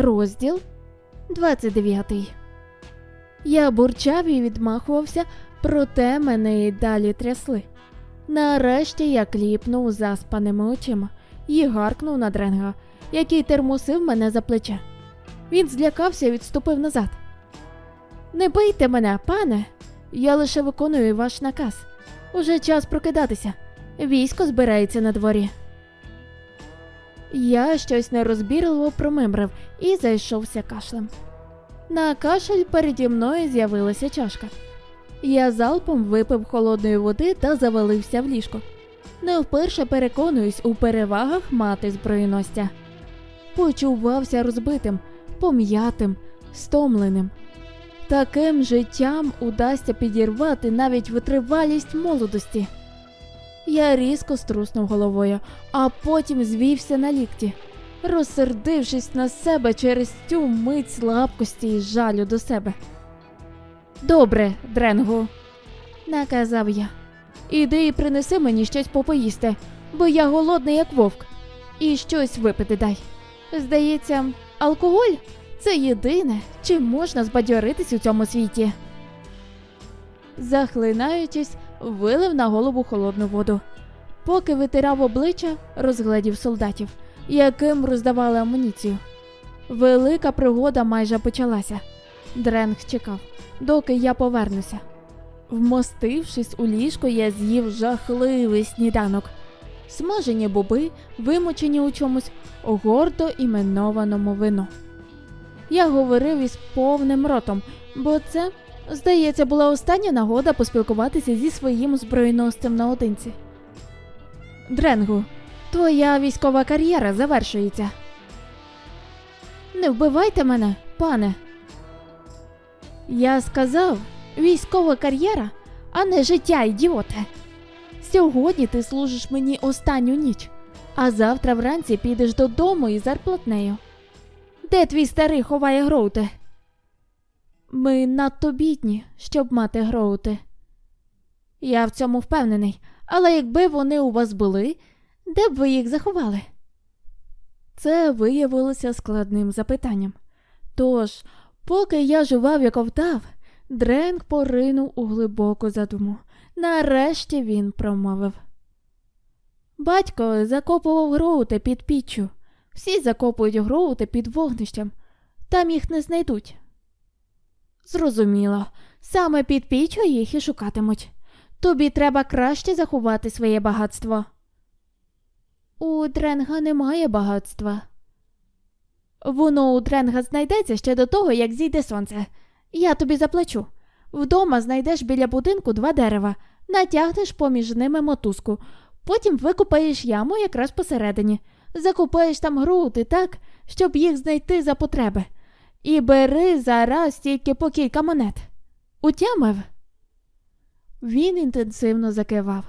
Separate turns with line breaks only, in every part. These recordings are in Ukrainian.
Розділ 29. Я бурчав і відмахувався, проте мене й далі трясли. Нарешті я кліпнув заспаними очима і гаркнув на дренга, який термосив мене за плече. Він злякався і відступив назад. Не бийте мене, пане. Я лише виконую ваш наказ. Уже час прокидатися. Військо збирається на дворі. Я щось нерозбірливо промимрив і зайшовся кашлем. На кашель переді мною з'явилася чашка. Я залпом випив холодної води та завалився в ліжко. Не вперше переконуюсь у перевагах мати зброєностя. Почувався розбитим, пом'ятим, стомленим. Таким життям удасться підірвати навіть витривалість молодості. Я різко струснув головою, а потім звівся на лікті, розсердившись на себе через цю мить слабкості і жалю до себе. Добре, Дренгу, наказав я. Іди і принеси мені щось попоїсти, бо я голодний, як вовк, і щось випити дай. Здається, алкоголь це єдине, чим можна збадьоритись у цьому світі. Захлинаючись, вилив на голову холодну воду. Поки витирав обличчя, розгледів солдатів, яким роздавали амуніцію. Велика пригода майже почалася. Дренг чекав, доки я повернуся. Вмостившись у ліжко, я з'їв жахливий сніданок. Смажені боби, вимочені у чомусь гордо іменованому вину. Я говорив із повним ротом, бо це, здається, була остання нагода поспілкуватися зі своїм збройностем наодинці. Дренгу, твоя військова кар'єра завершується. Не вбивайте мене, пане. Я сказав військова кар'єра, а не життя, ідіоте. Сьогодні ти служиш мені останню ніч, а завтра вранці підеш додому із зарплатнею. Де твій старий ховає гроути? Ми надто бідні, щоб мати гроути. Я в цьому впевнений, але якби вони у вас були, де б ви їх заховали? Це виявилося складним запитанням. Тож, поки я жував як овдав, Дренк поринув у глибоку задуму. Нарешті він промовив. Батько закопував гроути під піччю. Всі закопують гроути під вогнищем. Там їх не знайдуть. Зрозуміло, саме під піччю їх і шукатимуть. Тобі треба краще заховати своє багатство. У Дренга немає багатства. Воно у Дренга знайдеться ще до того, як зійде сонце. Я тобі заплачу. Вдома знайдеш біля будинку два дерева, натягнеш поміж ними мотузку, потім викопаєш яму якраз посередині, закопаєш там груди так, щоб їх знайти за потреби. І бери зараз тільки по кілька монет. Утямив? Він інтенсивно закивав.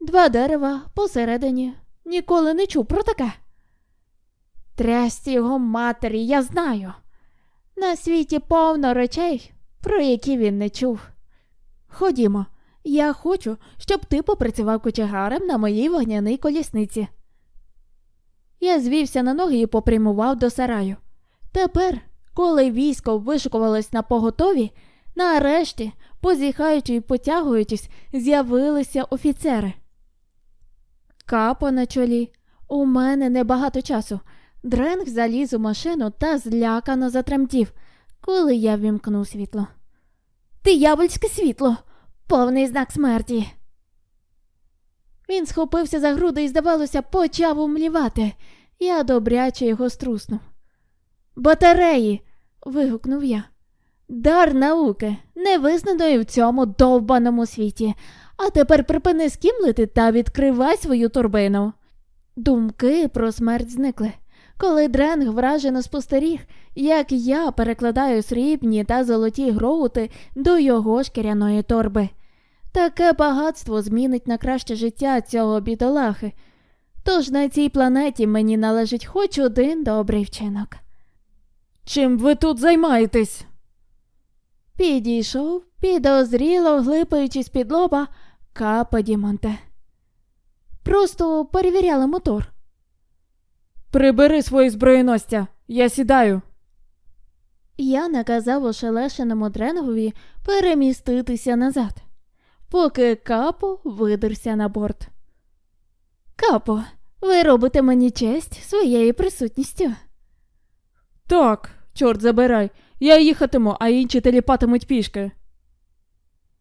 Два дерева посередині. Ніколи не чув про таке. Трясті його матері, я знаю. На світі повно речей, про які він не чув. Ходімо, я хочу, щоб ти попрацював кочегарем на моїй вогняній колісниці. Я звівся на ноги і попрямував до сараю. Тепер, коли військо вишукувалось на поготові, нарешті, позіхаючи і потягуючись, з'явилися офіцери. Капо на чолі. У мене небагато часу. Дренг заліз у машину та злякано затремтів, коли я вімкнув світло. Диявольське світло, повний знак смерті. Він схопився за груди і, здавалося, почав умлівати. Я добряче його струснув. Батареї. вигукнув я. Дар науки, невизнаної в цьому довбаному світі. А тепер припини скімлити та відкривай свою турбину. Думки про смерть зникли. Коли Дренг вражено спостеріг, як я перекладаю срібні та золоті гроути до його шкіряної торби. Таке багатство змінить на краще життя цього бідолахи. Тож на цій планеті мені належить хоч один добрий вчинок. Чим ви тут займаєтесь? Підійшов, підозріло глипаючись під лоба, капа Дімонте. Просто перевіряли мотор. Прибери свої зброєностя.
я сідаю.
Я наказав ошелешеному Дренгові переміститися назад, поки капо видерся на борт. Капо, ви робите мені честь своєю присутністю.
Так, чорт забирай. Я їхатиму, а інші теліпатимуть пішки.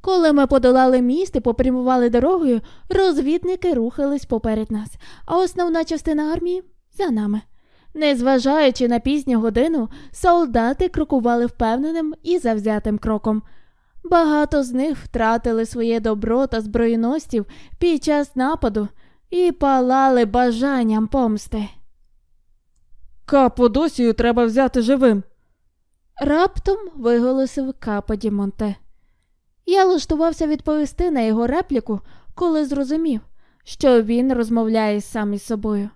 Коли ми подолали міст і попрямували дорогою, розвідники рухались поперед нас, а основна частина армії за нами. Незважаючи на пізню годину, солдати крокували впевненим і завзятим кроком. Багато з них втратили своє добро та збройностів під час нападу і палали бажанням помсти.
Каподосію треба взяти живим.
Раптом виголосив Дімонте. Я лаштувався відповісти на його репліку, коли зрозумів, що він розмовляє сам із собою.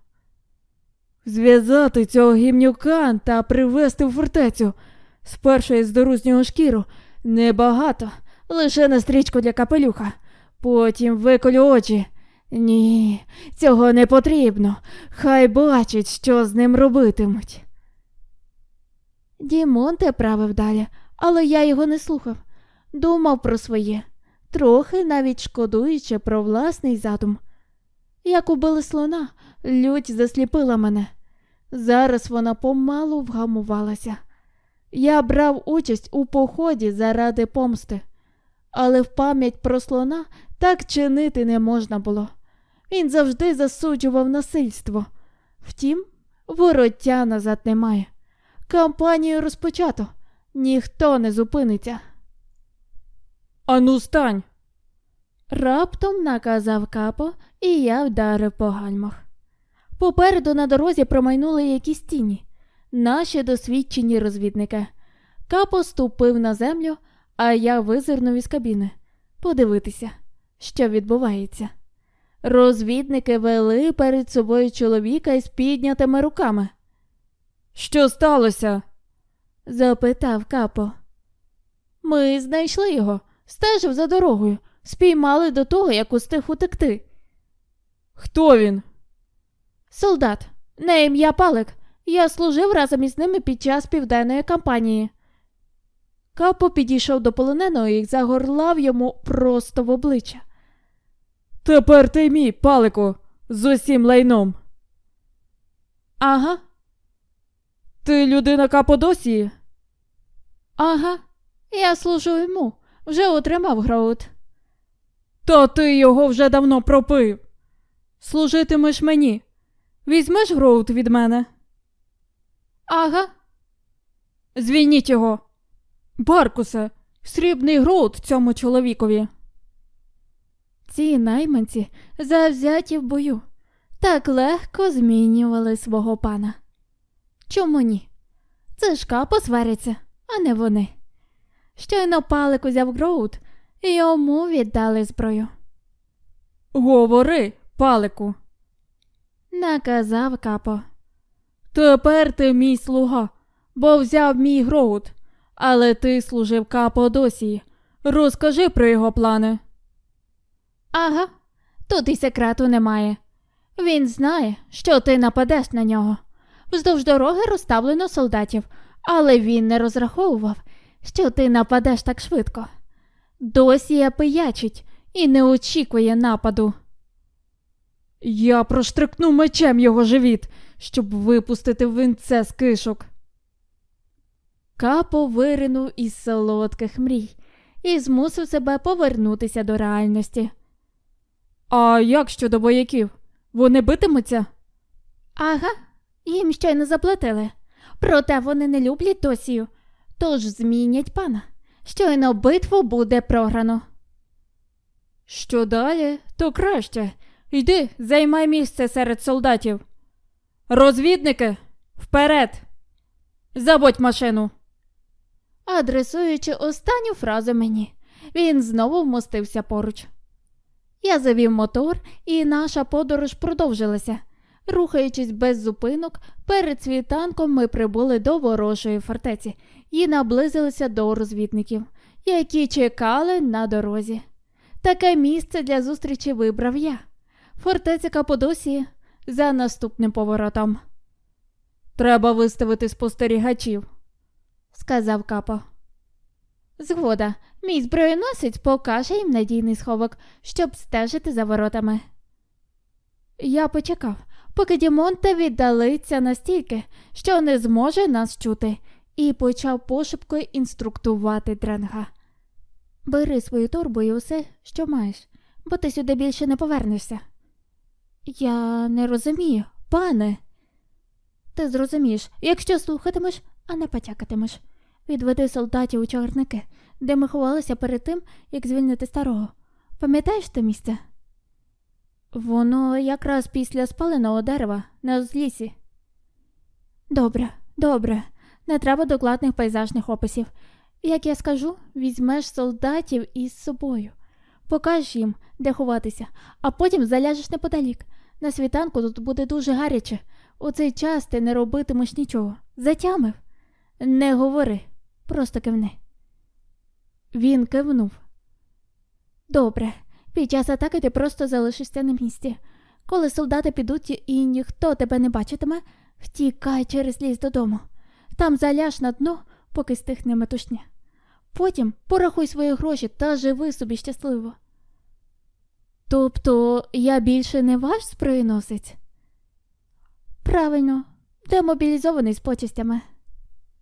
Зв'язати цього гімнюка та привезти в фортецю. Спершу я здеру з нього шкіру. Небагато, лише на стрічку для капелюха. Потім виколю очі. Ні, цього не потрібно. Хай бачать, що з ним робитимуть.
Дімонте правив далі, але я його не слухав. Думав про своє, трохи навіть шкодуючи про власний задум. Як убили слона, лють засліпила мене. Зараз вона помалу вгамувалася. Я брав участь у поході заради помсти, але в пам'ять про слона так чинити не можна було. Він завжди засуджував насильство. Втім, вороття назад немає. Кампанію розпочато, ніхто не зупиниться.
Ану, стань.
Раптом наказав капо, і я вдарив по гальмах. Попереду на дорозі промайнули якісь тіні, наші досвідчені розвідники. Капо ступив на землю, а я визирнув із кабіни подивитися, що відбувається. Розвідники вели перед собою чоловіка із піднятими руками.
Що сталося?
запитав капо. Ми знайшли його, стежив за дорогою, спіймали до того, як устиг утекти.
Хто він?
Солдат, на ім'я Палик. Я служив разом із ними під час південної кампанії. Капо підійшов до полоненого і загорлав йому просто в обличчя.
Тепер ти мій, палику, з усім лайном.
Ага,
Ти людина Каподосії?
ага, я служу йому, вже отримав гроут.
Та ти його вже давно пропив. Служитимеш мені. Візьмеш гроут від мене?
Ага,
Звільніть його. Баркусе, срібний гроут цьому чоловікові.
ці найманці завзяті в бою, так легко змінювали свого пана. Чому ні? Це ж капо свариться, а не вони. Щойно палик узяв гроут, і йому віддали зброю.
Говори, палику.
Наказав капо.
Тепер ти мій слуга, бо взяв мій гроут. Але ти служив Каподосії. Розкажи про його плани.
Ага, тут і секрету немає. Він знає, що ти нападеш на нього. Вздовж дороги розставлено солдатів, але він не розраховував, що ти нападеш так швидко. Досі пиячить і не очікує нападу.
Я проштрикну мечем його живіт, щоб випустити винце з кишок.
Капо виринув із солодких мрій і змусив себе повернутися до реальності.
А як щодо вояків? Вони битимуться?
Ага, їм щойно заплатили. Проте вони не люблять досію, тож змінять пана. Щойно битву буде програно.
Що далі, то краще. Йди, займай місце серед солдатів. Розвідники, вперед! Забудь машину.
Адресуючи останню фразу мені, він знову вмостився поруч. Я завів мотор, і наша подорож продовжилася. Рухаючись без зупинок, перед світанком ми прибули до ворожої фортеці і наблизилися до розвідників, які чекали на дорозі. Таке місце для зустрічі вибрав я. Фортеця Каподосії за наступним поворотом.
Треба виставити спостерігачів.
Сказав капо. Згода, мій зброєносець покаже їм надійний сховок, щоб стежити за воротами. Я почекав, поки Дімонте віддалиться настільки, що не зможе нас чути, і почав пошепкою інструктувати Дренга. Бери свою торбу і усе, що маєш, бо ти сюди більше не повернешся. Я не розумію, пане. Ти зрозумієш, якщо слухатимеш, а не потякатимеш. Відведи солдатів у чорники, де ми ховалися перед тим, як звільнити старого. Пам'ятаєш те місце? Воно якраз після спаленого дерева на узлісі. Добре, добре. Не треба докладних пейзажних описів. Як я скажу, візьмеш солдатів із собою. Покажеш їм, де ховатися, а потім заляжеш неподалік. На світанку тут буде дуже гаряче. У цей час ти не робитимеш нічого. Затямив. Не говори, просто кивни. Він кивнув. Добре, під час атаки ти просто залишишся на місці. Коли солдати підуть і ніхто тебе не бачитиме, втікай через ліс додому. Там заляж на дно, поки стихне метушня. Потім порахуй свої гроші та живи собі щасливо. Тобто я більше не ваш зброєносець? Правильно, демобілізований з почистями.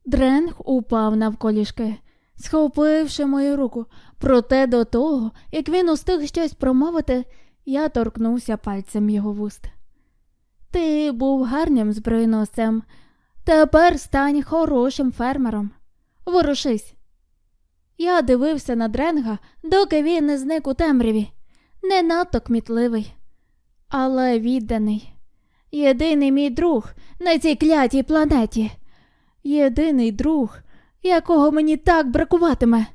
Дренг упав навколішки, схопивши мою руку. Проте до того, як він устиг щось промовити, я торкнувся пальцем його вуст. Ти був гарним зброєносцем. Тепер стань хорошим фермером. Ворушись. Я дивився на Дренга, доки він не зник у темряві. Не надто кмітливий, але відданий. Єдиний мій друг на цій клятій планеті. Єдиний друг, якого мені так бракуватиме.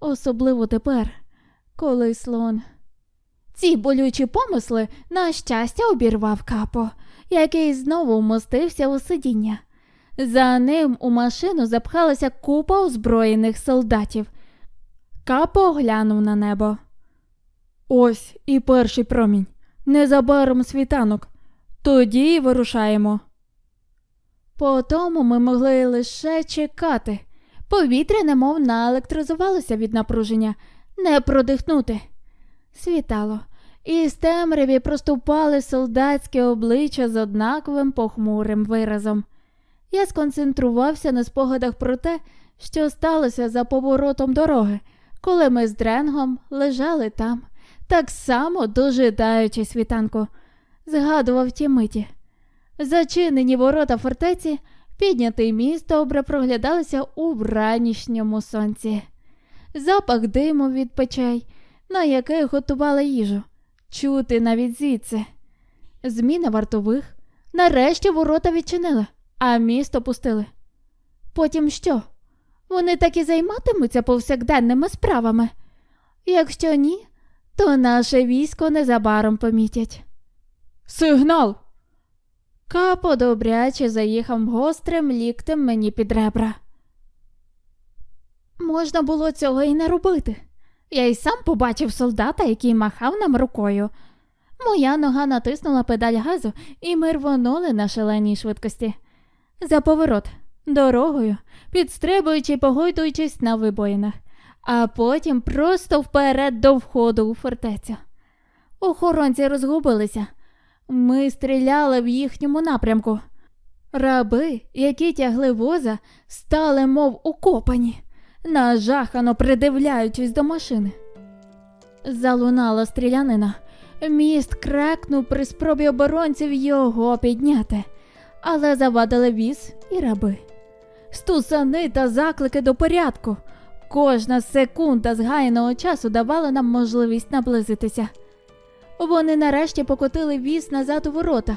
Особливо тепер, коли слон. Ці болючі помисли, на щастя, обірвав капо, який знову вмостився у сидіння. За ним у машину запхалася купа озброєних солдатів. Капо глянув на небо.
Ось і перший промінь. Незабаром світанок. Тоді вирушаємо.
По тому ми могли лише чекати. Повітря немов наелектризувалося від напруження, не продихнути. Світало, і з темряві проступали солдатські обличчя з однаковим похмурим виразом. Я сконцентрувався на спогадах про те, що сталося за поворотом дороги, коли ми з Дренгом лежали там, так само дожидаючи світанку. Згадував ті миті. Зачинені ворота фортеці, піднятий міст добре проглядалися у вранішньому сонці. Запах диму від печей, на яких готували їжу, чути навіть звідси. Зміна вартових. Нарешті ворота відчинили, а місто пустили. Потім що? Вони так і займатимуться повсякденними справами. Якщо ні, то наше військо незабаром помітять.
Сигнал!
Капо добряче заїхав гострим ліктем мені під ребра. Можна було цього і не робити. Я й сам побачив солдата, який махав нам рукою. Моя нога натиснула педаль газу, і ми рвонули на шаленій швидкості. За поворот, дорогою, підстрибуючи погойдуючись на вибоїнах, а потім просто вперед до входу у фортецю. Охоронці розгубилися. Ми стріляли в їхньому напрямку. Раби, які тягли воза, стали мов укопані, нажахано придивляючись до машини. Залунала стрілянина. Міст крекнув при спробі оборонців його підняти, але завадили віз і раби. Стусани та заклики до порядку. Кожна секунда згаяного часу давала нам можливість наблизитися. Вони нарешті покотили віз назад у ворота,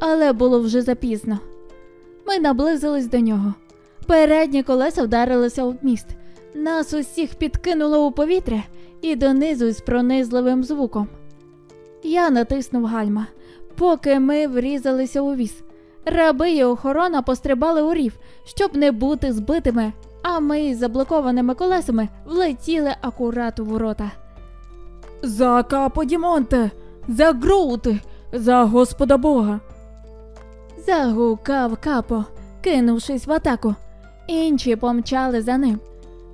але було вже запізно. Ми наблизились до нього. Передні колеса вдарилися об міст. Нас усіх підкинуло у повітря і донизу з пронизливим звуком. Я натиснув гальма, поки ми врізалися у віз. Раби і охорона пострибали у рів, щоб не бути збитими, а ми з заблокованими колесами влетіли акурат у ворота.
За Капо Дімонте! За Грути! За Господа Бога!
Загукав капо, кинувшись в атаку. Інші помчали за ним.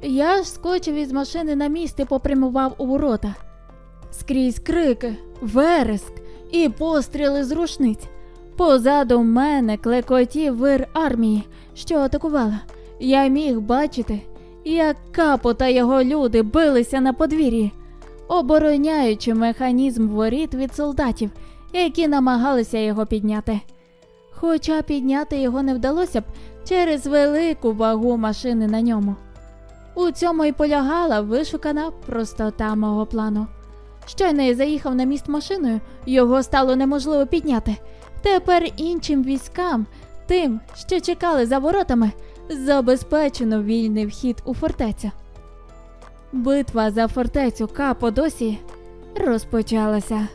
Я ж скочив із машини на місце попрямував у ворота. Скрізь крики, вереск і постріли з рушниць. Позаду мене клекотів вир армії, що атакувала. Я міг бачити, як капо та його люди билися на подвір'ї, обороняючи механізм воріт від солдатів, які намагалися його підняти. Хоча підняти його не вдалося б через велику вагу машини на ньому. У цьому й полягала вишукана простота мого плану. Щойно я заїхав на міст машиною, його стало неможливо підняти. Тепер іншим військам, тим, що чекали за воротами, забезпечено вільний вхід у фортецю. Битва за фортецю Каподосі розпочалася.